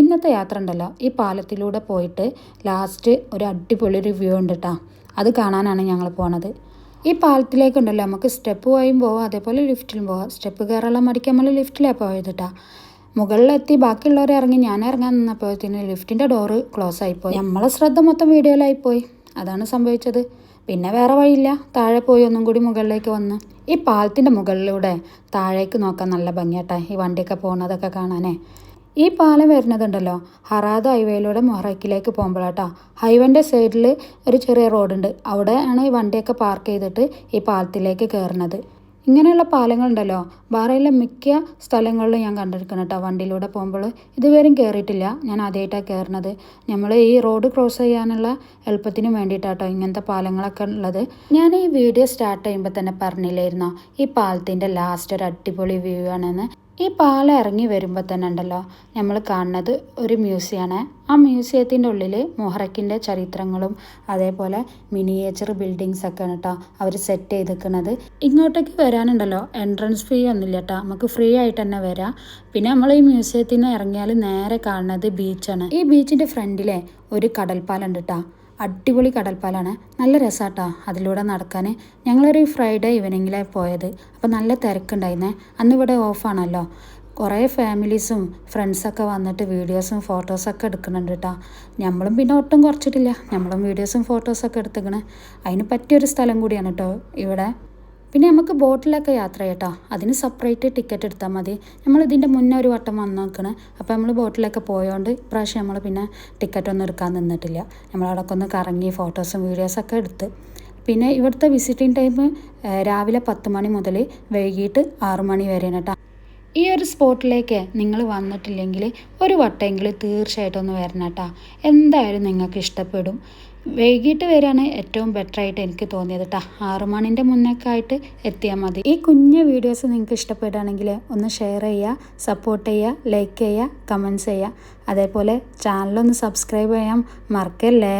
ഇന്നത്തെ യാത്ര ഉണ്ടല്ലോ ഈ പാലത്തിലൂടെ പോയിട്ട് ലാസ്റ്റ് ഒരു അടിപൊളി ഒരു വ്യൂ ഉണ്ട് കേട്ടോ അത് കാണാനാണ് ഞങ്ങൾ പോണത്. ഈ പാലത്തിലേക്കുണ്ടല്ലോ നമുക്ക് സ്റ്റെപ്പ് പോയും പോവാം അതേപോലെ ലിഫ്റ്റിലും പോവാം. സ്റ്റെപ്പ് കയറാനുള്ള മടിക്ക് നമ്മൾ ലിഫ്റ്റിലാണ് പോയത് കേട്ടോ മുകളിലെത്തി ബാക്കിയുള്ളവർ ഇറങ്ങി ഞാൻ ഇറങ്ങാൻ നിന്നപ്പോഴത്തേന് ലിഫ്റ്റിന്റെ ഡോറ് ക്ലോസ് ആയിപ്പോയി നമ്മളെ ശ്രദ്ധ മൊത്തം വീഡിയോയിലായിപ്പോയി അതാണ് സംഭവിച്ചത്. പിന്നെ വേറെ വഴിയില്ല. താഴെ പോയി ഒന്നും കൂടി മുകളിലേക്ക് വന്ന്. ഈ പാലത്തിന്റെ മുകളിലൂടെ താഴേക്ക് നോക്കാൻ നല്ല ഭംഗിയാട്ടെ ഈ വണ്ടിയൊക്കെ പോകുന്നതൊക്കെ കാണാനേ. ഈ പാലം വരുന്നതുണ്ടല്ലോ. ഹറാദ് ഹൈവേയിലൂടെ മൊഹറക്കിലേക്ക് പോകുമ്പോഴാട്ടോ ഹൈവേന്റെ സൈഡിൽ ഒരു ചെറിയ റോഡുണ്ട്. അവിടെയാണ് ഈ വണ്ടിയൊക്കെ പാർക്ക് ചെയ്തിട്ട് ഈ പാലത്തിലേക്ക് കയറുന്നത്. ഇങ്ങനെയുള്ള പാലങ്ങളുണ്ടല്ലോ. ബാറയിലെ മിക്ക സ്ഥലങ്ങളിലും ഞാൻ കണ്ടിരിക്കണം കേട്ടോ വണ്ടിയിലൂടെ പോകുമ്പോൾ ഇതുവരെയും കയറിയിട്ടില്ല. ഞാൻ ആദ്യമായിട്ടാണ് കയറുന്നത്. നമ്മൾ ഈ റോഡ് ക്രോസ് ചെയ്യാനുള്ള എളുപ്പത്തിന് വേണ്ടിയിട്ടാട്ടോ ഇങ്ങനത്തെ പാലങ്ങളൊക്കെ ഉള്ളത്. ഞാൻ ഈ വീഡിയോ സ്റ്റാർട്ട് ചെയ്യുമ്പോൾ തന്നെ പറഞ്ഞില്ലായിരുന്നോ? ഈ പാലത്തിന്റെ ലാസ്റ്റ് ഒരു അടിപൊളി വ്യൂ ആണെന്ന്. ഈ പാലം ഇറങ്ങി വരുമ്പോൾ തന്നെ ഉണ്ടല്ലോ നമ്മൾ കാണുന്നത് ഒരു മ്യൂസിയമാണ് ആ മ്യൂസിയത്തിന്റെ ഉള്ളിൽ മുഹറക്കിന്റെ ചരിത്രങ്ങളും അതേപോലെ മിനിയേച്ചർ ബിൽഡിങ്സ് ഒക്കെ കേട്ടോ അവർ സെറ്റ് ചെയ്തിരിക്കുന്നത്. ഇങ്ങോട്ടേക്ക് വരാനുണ്ടല്ലോ എൻട്രൻസ് ഫീ ഒന്നുമില്ല കേട്ടോ നമുക്ക് ഫ്രീ ആയിട്ട് തന്നെ വരാം. പിന്നെ നമ്മൾ ഈ മ്യൂസിയത്തിൽ നിന്ന് ഇറങ്ങിയാൽ നേരെ കാണുന്നത് ബീച്ചാണ് ഈ ബീച്ചിന്റെ ഫ്രണ്ടിലെ ഒരു കടൽപ്പാലം ഉണ്ട് കേട്ടോ അടിപൊളി കടൽപ്പാലാണ്. നല്ല രസാട്ടോ അതിലൂടെ നടക്കാൻ ഞങ്ങളൊരു ഫ്രൈഡേ ഈവനിങ്ങിലാണ് പോയത്. അപ്പോൾ നല്ല തിരക്കുണ്ടായിരുന്നേ. അന്ന് ഇവിടെ ഓഫാണല്ലോ. കുറേ ഫാമിലീസും ഫ്രണ്ട്സൊക്കെ വന്നിട്ട് വീഡിയോസും ഫോട്ടോസൊക്കെ എടുക്കുന്നുണ്ട് കേട്ടോ നമ്മളും പിന്നെ ഒട്ടും കുറച്ചിട്ടില്ല. നമ്മളും വീഡിയോസും ഫോട്ടോസൊക്കെ എടുത്തിക്കണേ. അതിന് പറ്റിയൊരു സ്ഥലം കൂടിയാണ് കേട്ടോ ഇവിടെ. പിന്നെ നമുക്ക് ബോട്ടിലൊക്കെ യാത്ര ചെയ്യട്ടോ. അതിന് സെപ്പറേറ്റ് ടിക്കറ്റ് എടുത്താൽ മതി. നമ്മൾ ഇതിന്റെ മുന്നേ ഒരു വട്ടം വന്നു നോക്കണം. അപ്പോൾ നമ്മൾ ബോട്ടിലൊക്കെ പോയതുകൊണ്ട് ഇപ്രാവശ്യം നമ്മൾ പിന്നെ ടിക്കറ്റ് ഒന്നും എടുക്കാൻ നിന്നിട്ടില്ല. നമ്മളവിടെയൊക്കെ ഒന്ന് കറങ്ങി ഫോട്ടോസും വീഡിയോസൊക്കെ എടുത്ത്. പിന്നെ ഇവിടുത്തെ വിസിറ്റിംഗ് ടൈം രാവിലെ പത്ത് മണി മുതൽ വൈകിട്ട് ആറ് മണി വരെയാണ് കേട്ടോ ഈ ഒരു സ്പോട്ടിലേക്ക് നിങ്ങൾ വന്നിട്ടില്ലെങ്കിൽ ഒരു വട്ടമെങ്കിലും തീർച്ചയായിട്ടും ഒന്ന് വരണം കേട്ടോ എന്തായാലും നിങ്ങൾക്ക് ഇഷ്ടപ്പെടും. വൈകിട്ട് വരെയാണ് ഏറ്റവും ബെറ്റർ ആയിട്ട് എനിക്ക് തോന്നിയത് കേട്ടോ ആറു മണിന്റെ മുന്നൊക്കെ ആയിട്ട് എത്തിയാൽ മതി. ഈ കുഞ്ഞു വീഡിയോസ് നിങ്ങൾക്ക് ഇഷ്ടപ്പെടുകയാണെങ്കിൽ ഒന്ന് ഷെയർ ചെയ്യുക സപ്പോർട്ട് ചെയ്യുക ലൈക്ക് ചെയ്യുക കമൻസ് ചെയ്യുക. അതേപോലെ ചാനലൊന്ന് സബ്സ്ക്രൈബ് ചെയ്യാൻ മറക്കല്ലേ?